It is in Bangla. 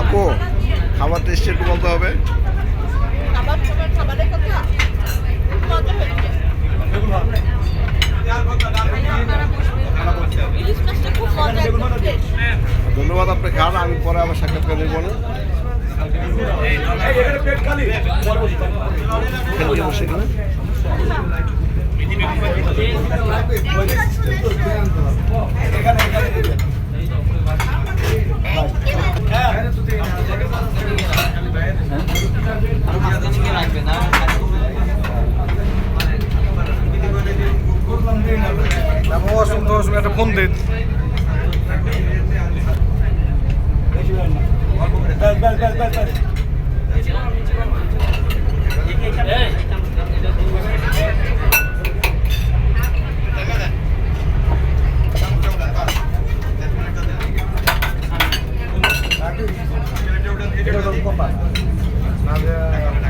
আপু, খাবার টেস্ট একটু বলতে হবে। ধন্যবাদ, আপনি খান, আমি পরে আবার সাক্ষাৎকার দেবো না। খেলতে তুমি একটা ফোন দে Thank you.